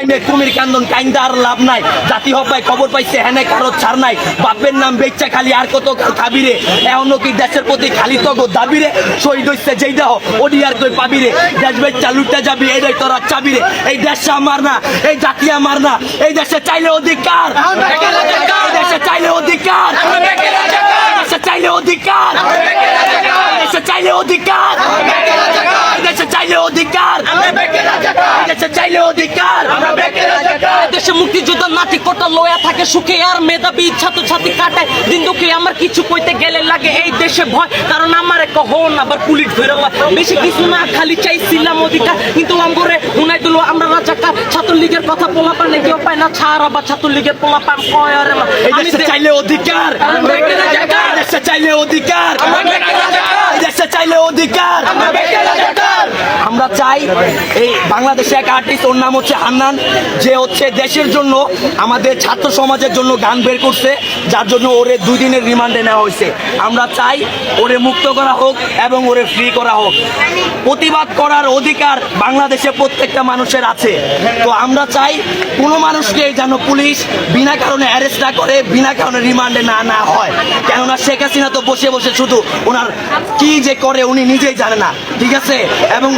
কুমির কান্দন কাইন্দা আর লাভ নাই। জাতি হবাই খবর পাইছে হেনে কারও ছাড় নাই। বাপের নাম বেচ্চা খালি আর কত খাবিরে? এমন কি দেশের প্রতি খালি তো গো দাবিরে? শহীদ হইছে যেই দেহ ওডি আর কই পাবিরে? দেশ বেচ্চা লুটে যাবি এইটাই তোরা চাবিরে। এই দেশ আমার না এই জাতি আমার না এই দেশে চাইলে অধিকার। দেশে চাইলে অধিকার। দেশে চাইলে অধিকার। দেশে চাইলে অধিকার। দেশে চাইলে অধিকার। দেশে চাইলে অধিকার। দেশে মুক্তিযুদ্ধ নাতি কোটা লয়া থাকে সুখে আর মেধাবী ছাত্র ছাত্রী কাটায়। দিন দুঃখে আমার কিছু কইতে গেলে লাগে এই দেশে ভয়। কারণ আমার কখন আবার পুলিশ ধরে। বেশি কিছু না খালি চাইছিলাম অধিকার। কিন্তু আমগরে উনাই দিল আমরা রাজাকার। ছাত্রলীগের কথা পোলা পান কেউ পায় না ছাড় আবার ছাত্রলীগের পোলা পান কয় আরে মা। চাইলে অধিকার। চাইলে অধিকার। চাইলে অধিকার। আমরা চাই এই বাংলাদেশে এক আর্টিস্ট ওর নাম হচ্ছে হান্নান যে হচ্ছে দেশের জন্য, আমাদের ছাত্র সমাজের জন্য গান বের করছে, যার জন্য ওরে দুই দিনের রিমান্ডে নেওয়া হয়েছে। আমরা চাই ওরে মুক্ত করা হোক এবং ওরে ফ্রি করা হোক। প্রতিবাদ করার অধিকার বাংলাদেশে প্রত্যেকটা মানুষের আছে। তো আমরা চাই কোনো মানুষকে যেন পুলিশ বিনা কারণে অ্যারেস্ট না করে, বিনা কারণে রিমান্ডে না না হয়। কেননা শেখ হাসিনা তো বসে বসে শুধু ওনার কি যে করে উনি নিজেই জানে না ঠিক আছে? এবং